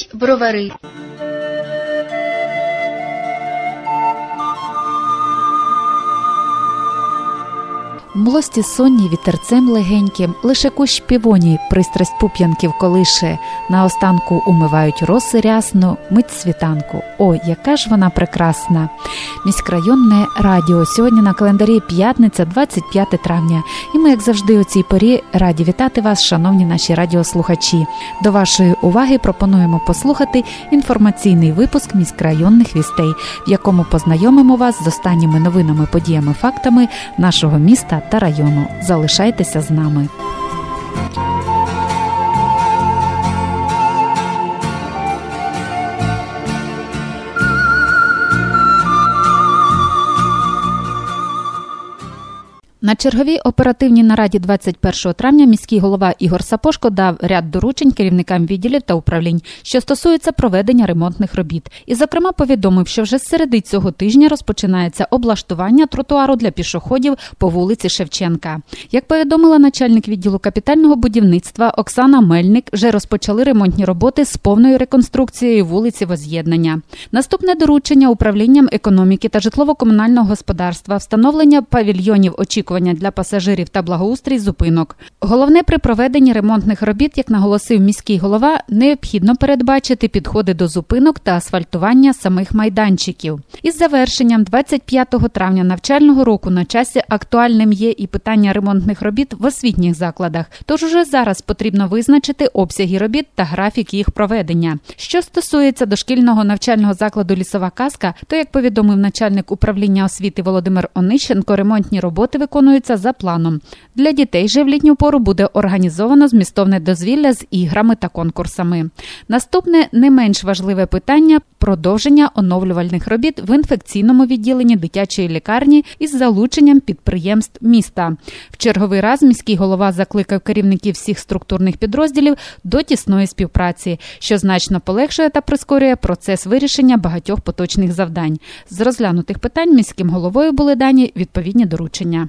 Говорять бровари. Млості сонні вітерцем легеньким, лише кущ півоній, пристрасть пуп'янків колише, наостанку умивають роси рясно, мить світанку. Ой, яка ж вона прекрасна! Міськрайонне радіо. Сьогодні на календарі п'ятниця, 25 травня. І ми, як завжди, у цій порі раді вітати вас, шановні наші радіослухачі. До вашої уваги пропонуємо послухати інформаційний випуск міськрайонних вістей, в якому познайомимо вас з останніми новинами, подіями, фактами нашого міста та району. Залишайтеся з нами. На черговій оперативній нараді 21 травня міський голова Ігор Сапошко дав ряд доручень керівникам відділів та управлінь, що стосуються проведення ремонтних робіт, і, зокрема, повідомив, що вже з середи цього тижня розпочинається облаштування тротуару для пішоходів по вулиці Шевченка. Як повідомила начальник відділу капітального будівництва Оксана Мельник, вже розпочали ремонтні роботи з повною реконструкцією вулиці Воз'єднання. Наступне доручення управлінням економіки та житлово-комунального господарства, встановлення павільйонів очікування очікування для пасажирів та благоустрій зупинок. Головне при проведенні ремонтних робіт, як наголосив міський голова, необхідно передбачити підходи до зупинок та асфальтування самих майданчиків. Із завершенням 25 травня навчального року на часі актуальним є і питання ремонтних робіт в освітніх закладах. Тож уже зараз потрібно визначити обсяги робіт та графік їх проведення. Що стосується дошкільного навчального закладу Лісова казка, то як повідомив начальник управління освіти Володимир Онищенко, ремонтні роботи виконують виконуються за планом. Для дітей же в літню пору буде організовано змістовне дозвілля з іграми та конкурсами. Наступне не менш важливе питання продовження оновлювальних робіт в інфекційному відділенні дитячої лікарні із залученням підприємств міста. В черговий раз міський голова закликав керівників всіх структурних підрозділів до тісної співпраці, що значно полегшує та прискорює процес вирішення багатьох поточних завдань. З розглянутих питань міським головою були дані відповідні доручення.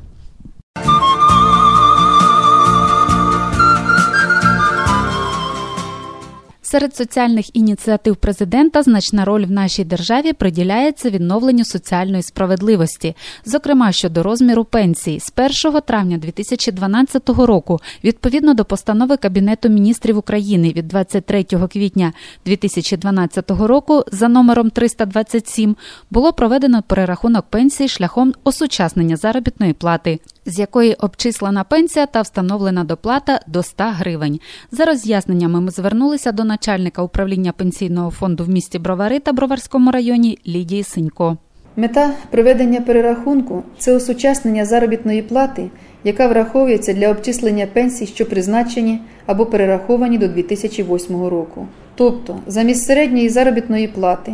Серед соціальних ініціатив президента значна роль в нашій державі приділяється відновленню соціальної справедливості, зокрема щодо розміру пенсій з 1 травня 2012 року, відповідно до постанови Кабінету міністрів України від 23 квітня 2012 року за номером 327 було проведено перерахунок пенсій шляхом осучаснення заробітної плати з якої обчислена пенсія та встановлена доплата до 100 гривень. За роз'ясненнями ми звернулися до начальника управління пенсійного фонду в місті Бровари та Броварському районі Лідії Синько. Мета проведення перерахунку це осучаснення заробітної плати, яка враховується для обчислення пенсій, що призначені або перераховані до 2008 року. Тобто, замість середньої заробітної плати.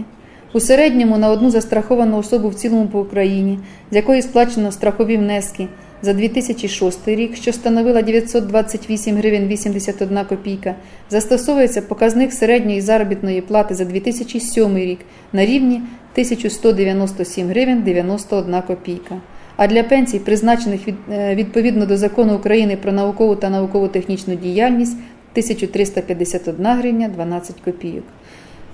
У середньому на одну застраховану особу в цілому по Україні, з якої сплачено страхові внески за 2006 рік, що становила 928 гривень 81 копійка, застосовується показник середньої заробітної плати за 2007 рік на рівні 1197 гривень 91 копійка. А для пенсій, призначених е, відповідно до закону України про наукову та науково-технічну діяльність 1351 гривня 12 копійок.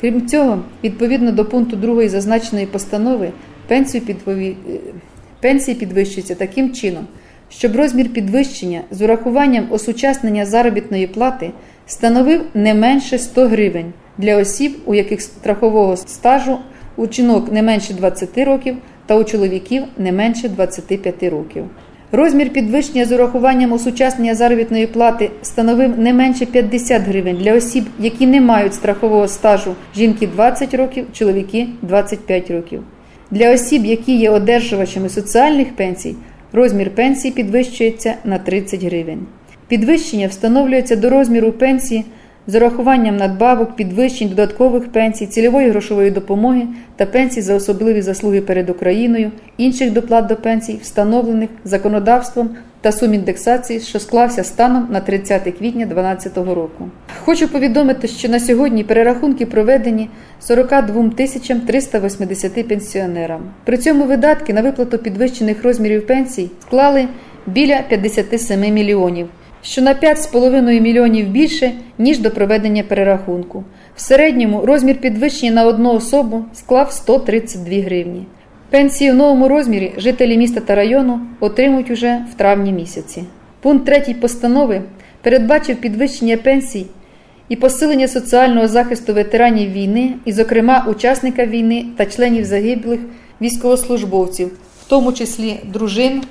Крім цього, відповідно до пункту 2 зазначеної постанови, пенсію підпові... Пенсії підвищуються таким чином, щоб розмір підвищення з урахуванням осучаснення заробітної плати становив не менше 100 гривень для осіб, у яких страхового стажу у жінок не менше 20 років та у чоловіків не менше 25 років. Розмір підвищення з урахуванням осучаснення заробітної плати становив не менше 50 гривень для осіб, які не мають страхового стажу жінки 20 років, чоловіки 25 років. Для осіб, які є одержувачами соціальних пенсій, розмір пенсії підвищується на 30 гривень. Підвищення встановлюється до розміру пенсії з урахуванням надбавок, підвищень додаткових пенсій, цільової грошової допомоги та пенсій за особливі заслуги перед Україною, інших доплат до пенсій, встановлених законодавством та сум індексації, що склався станом на 30 квітня 2012 року. Хочу повідомити, що на сьогодні перерахунки проведені 42 тисячам 380 пенсіонерам. При цьому видатки на виплату підвищених розмірів пенсій склали біля 57 мільйонів, що на 5,5 мільйонів більше, ніж до проведення перерахунку. В середньому розмір підвищення на одну особу склав 132 гривні. Пенсії в новому розмірі жителі міста та району отримують уже в травні місяці. Пункт 3 постанови передбачив підвищення пенсій і посилення соціального захисту ветеранів війни, і, зокрема, учасника війни та членів загиблих військовослужбовців, в тому числі дружин,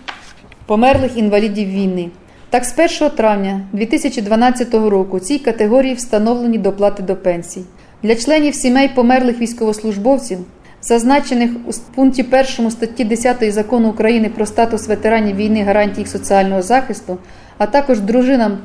померлих інвалідів війни. Так, з 1 травня 2012 року цій категорії встановлені доплати до пенсій. Для членів сімей померлих військовослужбовців, зазначених у пункті 1 статті 10 закону України про статус ветеранів війни гарантій їх соціального захисту, а також дружинам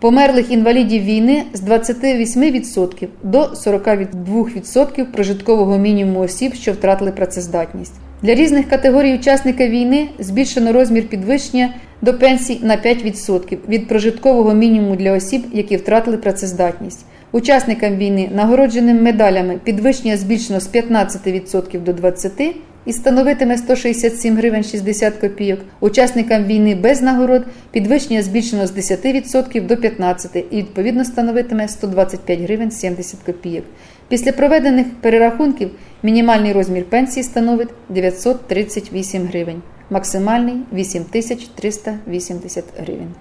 померлих інвалідів війни з 28% до 42% прожиткового мінімуму осіб, що втратили працездатність. Для різних категорій учасника війни збільшено розмір підвищення до пенсій на 5% від прожиткового мінімуму для осіб, які втратили працездатність. Учасникам війни, нагородженим медалями, підвищення збільшено з 15% до 20% і становитиме 167 гривень 60 копійок. Учасникам війни без нагород підвищення збільшено з 10% до 15% і відповідно становитиме 125 гривень 70 копійок. Після проведених перерахунків мінімальний розмір пенсії становить 938 гривень, максимальний 8380 гривень.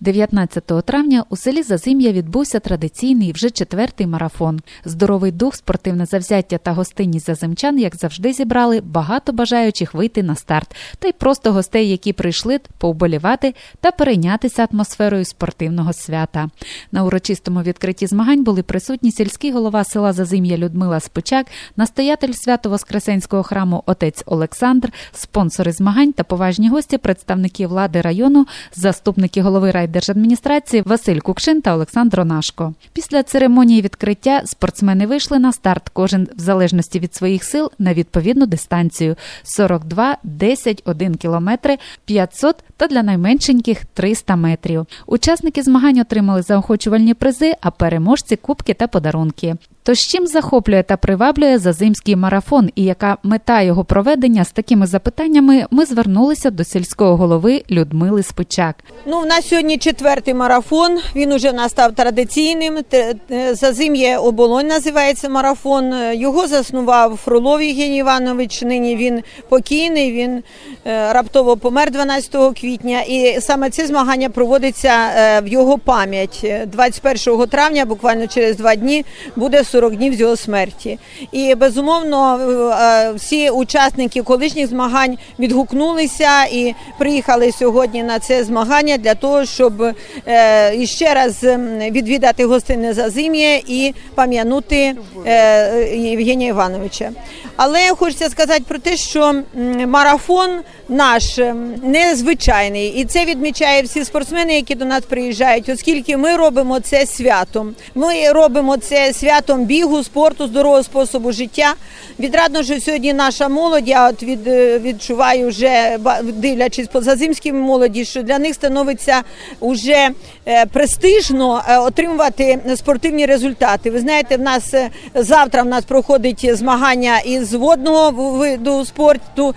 19 травня у селі Зазим'я відбувся традиційний вже четвертий марафон. Здоровий дух, спортивне завзяття та гостинність зазимчан, як завжди, зібрали багато бажаючих вийти на старт, та й просто гостей, які прийшли повболівати та перейнятися атмосферою спортивного свята. На урочистому відкритті змагань були присутні сільський голова села Зазим'я Людмила Спичак, настоятель Свято-Воскресенського храму отець Олександр, спонсори змагань та поважні гості, представники влади району, заступники голови райдержадміністрації держадміністрації Василь Кукшин та Олександр Онашко. Після церемонії відкриття спортсмени вийшли на старт, кожен в залежності від своїх сил на відповідну дистанцію: 42, 10, 1 кілометри, 500 та для найменшеньких 300 метрів. Учасники змагань отримали заохочувальні призи, а переможці кубки та подарунки. Тож чим захоплює та приваблює зазимський марафон, і яка мета його проведення з такими запитаннями ми звернулися до сільського голови Людмили Спичак. Ну, у нас сьогодні четвертий марафон. Він уже настав традиційним. Зазим'є оболонь називається марафон. Його заснував Фролов Євгеній Іванович. Нині він покійний. Він е, раптово помер 12 квітня. І саме це змагання проводиться е, в його пам'ять. 21 травня, буквально через два дні, буде 40 днів з його смерті. І безумовно е, всі учасники колишніх змагань відгукнулися і приїхали сьогодні на це змагання для того, щоб е, ще раз відвідати гостине зазим'я і пам'янути е, Євгенія Івановича. Але хочеться сказати про те, що марафон наш незвичайний, і це відмічає всі спортсмени, які до нас приїжджають, оскільки ми робимо це святом. Ми робимо це святом бігу, спорту, здорового способу життя. Відрадно, що сьогодні наша молодь, я от від, відчуваю вже дивлячись позазимським молоді, що для них становиться уже престижно отримувати спортивні результати. Ви знаєте, в нас завтра в нас проходить змагання із водного виду спорту,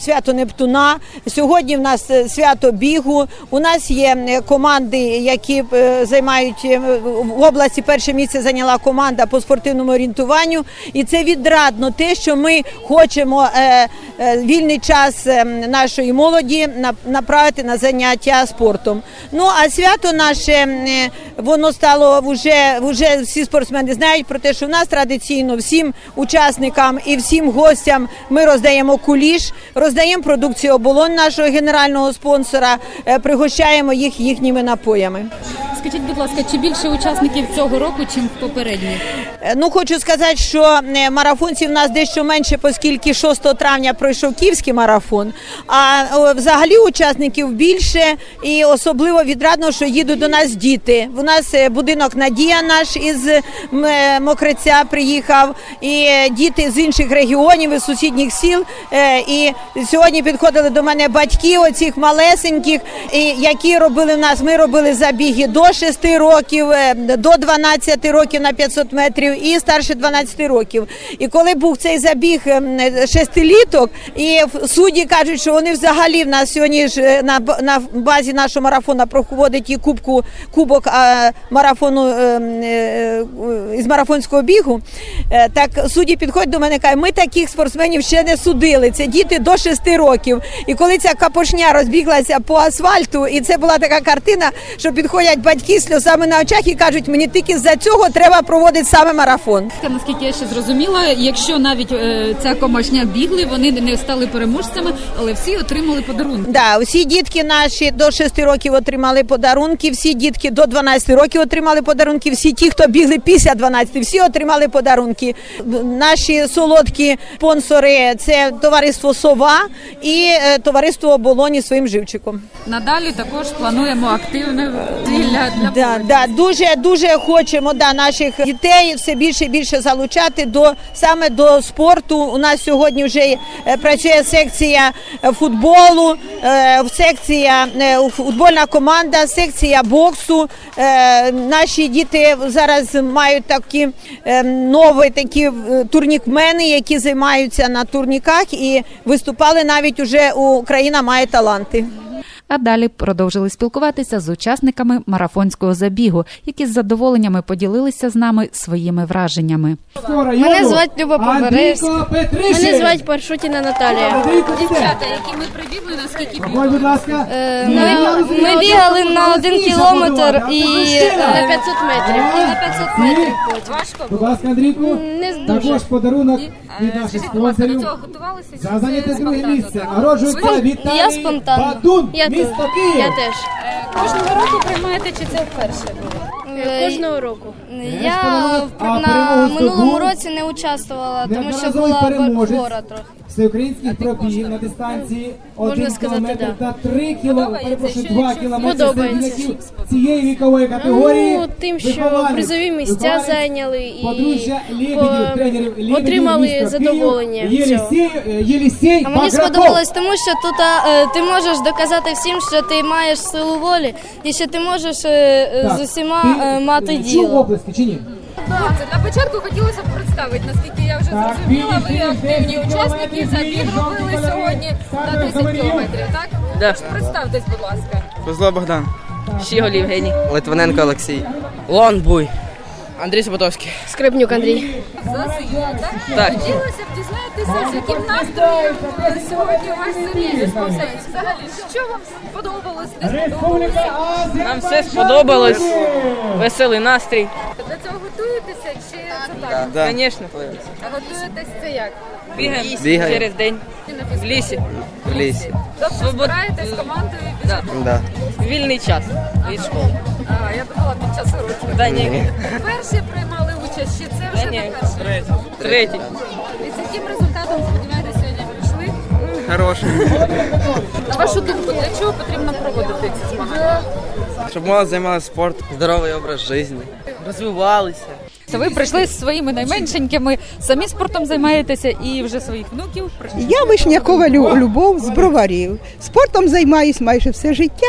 свято Нептуна. Сьогодні в нас свято бігу. У нас є команди, які займають в області. Перше місце зайняла команда по спортивному орієнтуванню, і це відрадно те, що ми хочемо вільний час нашої молоді направити на заняття спортом. Ну а свято наше воно стало вже вже всі спортсмени знають про те, що в нас традиційно всім учасникам і всім гостям ми роздаємо куліш, роздаємо продукцію оболонь нашого генерального спонсора, пригощаємо їх їхніми напоями. Скажіть, будь ласка, чи більше учасників цього року, чим попередніх? Е, Ну, хочу сказати, що е, марафонців у нас дещо менше, оскільки 6 травня пройшов київський марафон. А взагалі учасників більше, і особливо відрадно, що їдуть до нас діти. У нас е, будинок Надія наш із Мокриця приїхав, і діти з інших регіонів, із сусідніх сіл. І сьогодні підходили до мене батьки оцих малесеньких, які робили в нас. Ми робили забіги до 6 років, до 12 років на 500 метрів і старше 12 років. І коли був цей забіг ем, шестиліток, і судді кажуть, що вони взагалі в нас сьогодні ж е, на, на базі нашого марафону проходить і кубку кубок а, марафону ем, е, е, із марафонського бігу. Так судді підходять до мене кажуть, ми таких спортсменів ще не судили. Це діти до 6 років. І коли ця капошня розбіглася по асфальту, і це була така картина, що підходять батьки з сльозами на очах і кажуть, мені тільки за цього треба проводити саме марафон. Наскільки я ще зрозуміла, якщо навіть е, ця комашня бігли, вони не стали переможцями, але всі отримали подарунки. Да, всі дітки наші до 6 років отримали подарунки, всі дітки до 12 років отримали подарунки, всі ті, хто бігли після 12, всі отримали подарунки. Наші солодкі спонсори це товариство Сова і е, товариство Оболоні своїм живчиком. Надалі також плануємо активне для, для Да, да, дуже дуже хочемо да, наших дітей все більше і більше залучати до саме до спорту. У нас сьогодні вже е, працює секція е, футболу, е, секція футбольна команда, секція боксу. Наші діти зараз мають такі нові такі турнікмени, які займаються на турніках і виступали навіть уже Україна має таланти. А далі продовжили спілкуватися з учасниками марафонського забігу, які з задоволеннями поділилися з нами своїми враженнями. Мене звати Люба Побережська. Мене звати Паршутіна Наталія. Дівчата, які ми прибігли, наскільки ласка. Е, Ми, ми бігали на один кілометр і е, на 500 метрів. І на 500 метрів важко Будь ласка, Андрійку. Не. Також подарунок від наших спонсорів. готувалися? За зайняте друге місце. Нагороджується Віталій Я спонтанно. Бадун, Я. Я теж. Кожного року приймаєте чи це вперше було? Е, Кожного року. Я в- а на перемогу минулому здобув році не участвувала, тому що Неодноразовий була переможець. хвора трохи. Всеукраїнських пробігів на дистанції 1 сказати, кілометр та 3 кілометри, перепрошую, 2 кілометри Подобається. серед юнаків цієї вікової категорії. Ну, тим, що Вихованець, призові місця вихованець зайняли і подружжя Лебедів, тренерів Лебедів, отримали задоволення Київ, від цього. Єлісей, е, Єлісей А мені сподобалось тому, що тут е, ти можеш доказати всім, що ти маєш силу волі і що ти можеш е, е, Так, з усіма ти, е, мати е, Чув діло. Оплески чи ні? Це для початку хотілося б представити, наскільки я вже зрозуміла, ви активні учасники забіг робили сьогодні на 10 кілометрів, так? Да. Представтесь, будь ласка. Козло Богдан. Щіголь Євгеній. Литвиненко Олексій. Лон Буй. Андрій Саботовський. Скрипнюк Андрій. Зазивно, так? Так. Хотілося б дізнатися, з яким настроєм е, сьогодні ваш забіг розпочався. Взагалі, що вам сподобалось, не Азія. Нам все сподобалось. Веселий настрій. Готуєтеся чи це так? Звісно. А готуєтесь це як? Бігаємо Бігаю. через день. В лісі. В лісі. Тобто Свобод- збираєтесь з командою і Да. Да. Вільний час від школи. А, я думала під час уроків. Да, ні. Перші приймали участь, чи це вже Та ні. не перший? Третій. І з яким результатом сподіваєтесь сьогодні прийшли? Хороший. На вашу думку, для чого потрібно проводити ці змагання? Щоб молодь займалася спортом. Здоровий образ життя. Розвивалися. Ви прийшли з своїми найменшенькими, самі спортом займаєтеся і вже своїх внуків. Я Вишнякова Лю- Любов з броварів. Спортом займаюсь майже все життя.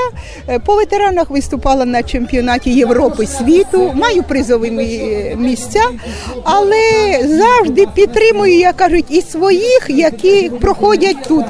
Е, По ветеранах виступала на чемпіонаті Європи світу, маю призові місця, але завжди підтримую, як кажуть, і своїх, які проходять тут.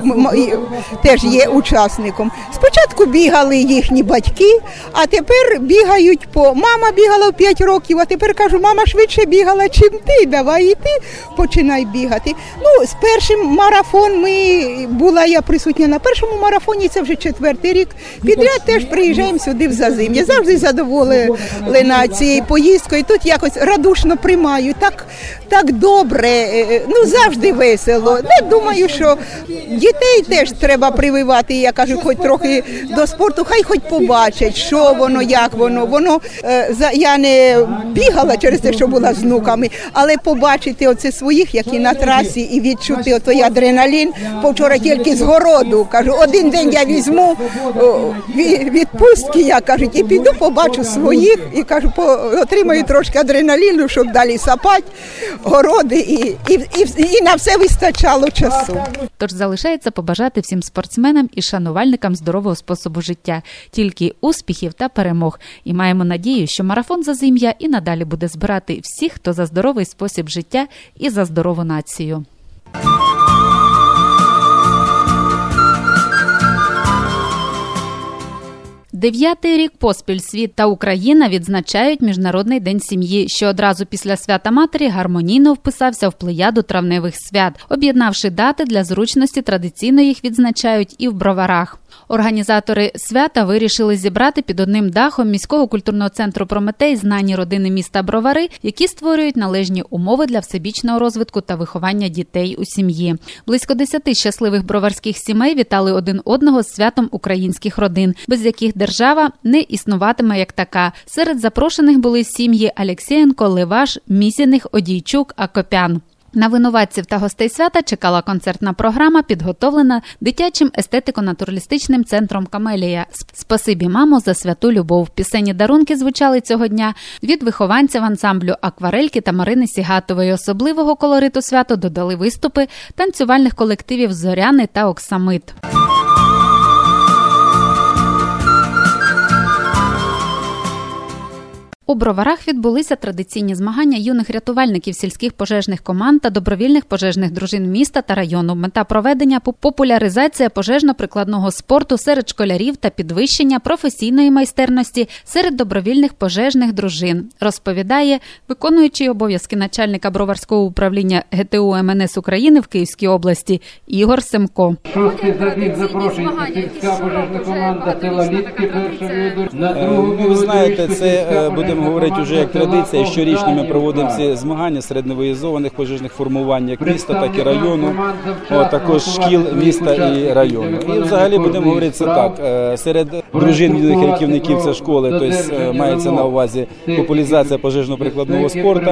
Теж є учасником. Спочатку бігали їхні батьки, а тепер бігають по мама бігала в 5 років, а тепер кажу, мама швидше бігала, чим ти. Давай і ти починай бігати. Ну, з першим марафон ми була я присутня на першому марафоні. Це вже четвертий рік. Підряд теж приїжджаємо сюди в Зазим'я. Завжди задоволена цією поїздкою. Тут якось радушно приймають. Так, так добре, е, ну завжди весело. Не думаю, що дітей теж треба прививати. Я кажу, хоч трохи до спорту, хай хоч побачать, що воно, як воно. Воно е, я не бігала через те, що була з внуками, але побачити оце своїх, які на трасі, і відчути отой адреналін. Повчора тільки з городу кажу, один день я візьму відпустки, я кажуть, і піду побачу своїх, і кажу, по, отримаю трошки адреналіну, щоб далі сапати городи, і, і, і, і на все вистачало часу. Тож залишається побажати всім спортсменам і шанувальникам здорового способу життя, тільки успіхів та перемог. І маємо надію, що марафон за зім'я і надалі буде збирати всіх, хто за здоровий спосіб життя і за здорову націю. Дев'ятий рік поспіль світ та Україна відзначають Міжнародний день сім'ї, що одразу після свята матері гармонійно вписався в плеяду травневих свят, об'єднавши дати для зручності, традиційно їх відзначають і в броварах. Організатори свята вирішили зібрати під одним дахом міського культурного центру Прометей знані родини міста Бровари, які створюють належні умови для всебічного розвитку та виховання дітей у сім'ї. Близько десяти щасливих броварських сімей вітали один одного з святом українських родин, без яких держава не існуватиме як така. Серед запрошених були сім'ї Алексєєнко, Леваш, Місіних, Одійчук, Акопян. На винуватців та гостей свята чекала концертна програма, підготовлена дитячим естетико-натуралістичним центром Камелія. Спасибі, мамо, за святу любов. Пісенні дарунки звучали цього дня від вихованців ансамблю Акварельки та Марини Сігатової. Особливого колориту свято додали виступи танцювальних колективів Зоряни та Оксамит. У броварах відбулися традиційні змагання юних рятувальників сільських пожежних команд та добровільних пожежних дружин міста та району. Мета проведення – популяризація пожежно-прикладного спорту серед школярів та підвищення професійної майстерності серед добровільних пожежних дружин, розповідає виконуючий обов'язки начальника броварського управління ГТУ МНС України в Київській області Ігор Семко. Шостий забіг запрошується сільська пожежна команда села Літки, перша відор. На другу Ну, ви знаєте, це е, будемо говорити вже як традиція. Щорічно ми проводимо ці змагання серед невиїзованих пожежних формувань як міста, так і району, О, також шкіл міста і району. І взагалі будемо говорити це так. е, Серед дружин юних рятівників це школи, тобто е, мається на увазі популяризація пожежно-прикладного спорту,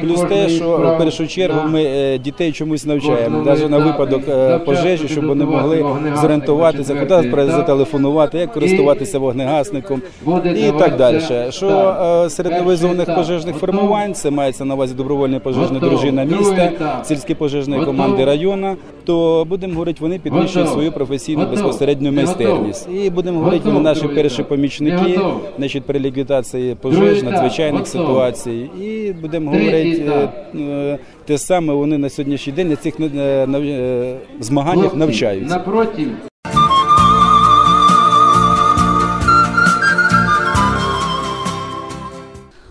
плюс те, що в першу чергу ми е, дітей чомусь навчаємо, навіть на випадок пожежі, щоб вони могли зорієнтуватися, куди зателефонувати, як користуватися вогнегасником і так далі. Що серед невизваних пожежних формувань. Це мається на увазі добровольна пожежна дружина міста, сільські пожежні команди району, то будемо говорити, вони підвищують свою професійну безпосередню майстерність. І будемо говорити, вони наші перші помічники, значить, при ліквідації пожеж, надзвичайних ситуацій. І будемо говорити е, те саме, вони на сьогоднішній день на цих е, е, змаганнях навчаються.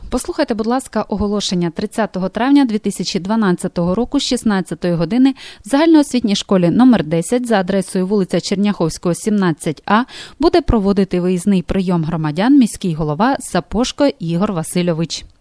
Послухайте, будь ласка, оголошення 30 травня 2012 року з 16 години в загальноосвітній школі номер 10 за адресою вулиця Черняховського, 17А буде проводити виїзний прийом громадян міський голова Сапошко Ігор Васильович. –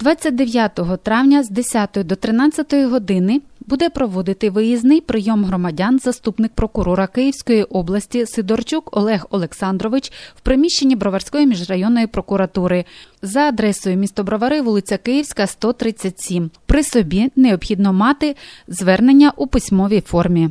29 травня з 10 до 13 години буде проводити виїзний прийом громадян заступник прокурора Київської області Сидорчук Олег Олександрович в приміщенні Броварської міжрайонної прокуратури за адресою місто Бровари, вулиця Київська, 137. При собі необхідно мати звернення у письмовій формі.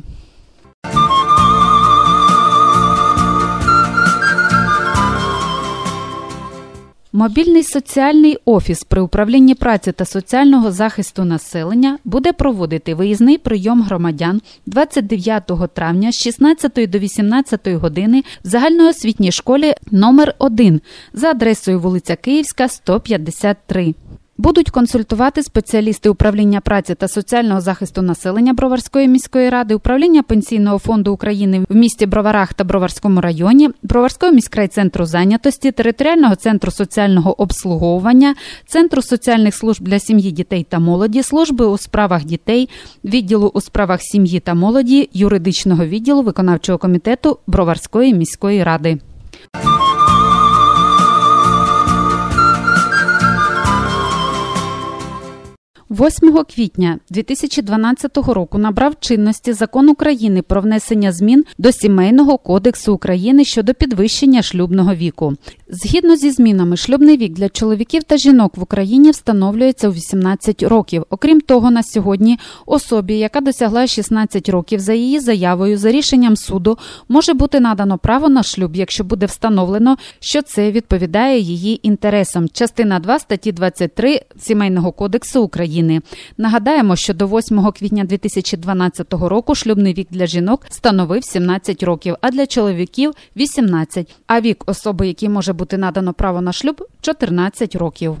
Мобільний соціальний офіс при управлінні праці та соціального захисту населення буде проводити виїзний прийом громадян 29 травня з 16 до 18 години в загальноосвітній школі номер 1 за адресою вулиця Київська, 153. Будуть консультувати спеціалісти управління праці та соціального захисту населення Броварської міської ради, управління пенсійного фонду України в місті Броварах та Броварському районі, Броварського міськрайцентру зайнятості, територіального центру соціального обслуговування, центру соціальних служб для сім'ї, дітей та молоді, служби у справах дітей, відділу у справах сім'ї та молоді, юридичного відділу виконавчого комітету Броварської міської ради. 8 квітня 2012 року набрав чинності закон України про внесення змін до Сімейного кодексу України щодо підвищення шлюбного віку. Згідно зі змінами, шлюбний вік для чоловіків та жінок в Україні встановлюється у 18 років. Окрім того, на сьогодні особі, яка досягла 16 років за її заявою за рішенням суду, може бути надано право на шлюб, якщо буде встановлено, що це відповідає її інтересам. Частина 2 статті 23 Сімейного кодексу України. Нагадаємо, що до 8 квітня 2012 року шлюбний вік для жінок становив 17 років, а для чоловіків 18, а вік особи, якій може бути надано право на шлюб 14 років.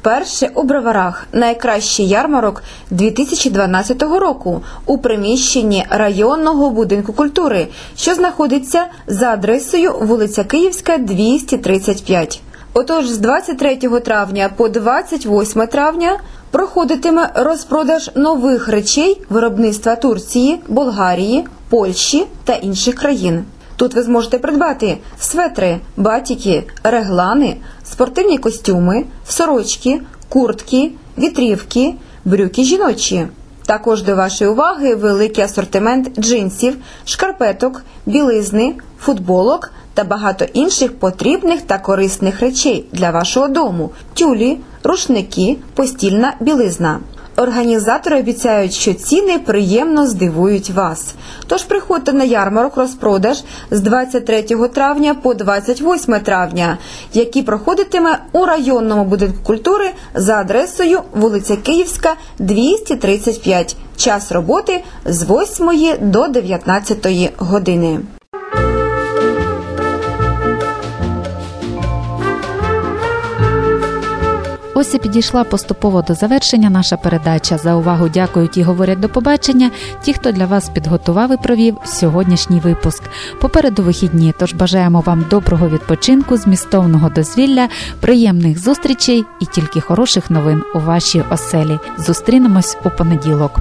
Вперше у броварах найкращий ярмарок 2012 року у приміщенні районного будинку культури, що знаходиться за адресою вулиця Київська, 235. Отож, з 23 травня по 28 травня проходитиме розпродаж нових речей виробництва Турції, Болгарії, Польщі та інших країн. Тут ви зможете придбати светри, батіки, реглани, спортивні костюми, сорочки, куртки, вітрівки, брюки жіночі. Також до вашої уваги великий асортимент джинсів, шкарпеток, білизни, футболок та багато інших потрібних та корисних речей для вашого дому: тюлі, рушники, постільна білизна. Організатори обіцяють, що ціни приємно здивують вас. Тож приходьте на ярмарок розпродаж з 23 травня по 28 травня, який проходитиме у районному будинку культури за адресою вулиця Київська, 235. Час роботи з 8 до 19 години. Ось і підійшла поступово до завершення наша передача. За увагу дякують і говорять до побачення. Ті, хто для вас підготував і провів сьогоднішній випуск. Попереду вихідні. Тож бажаємо вам доброго відпочинку, змістовного дозвілля, приємних зустрічей і тільки хороших новин у вашій оселі. Зустрінемось у понеділок.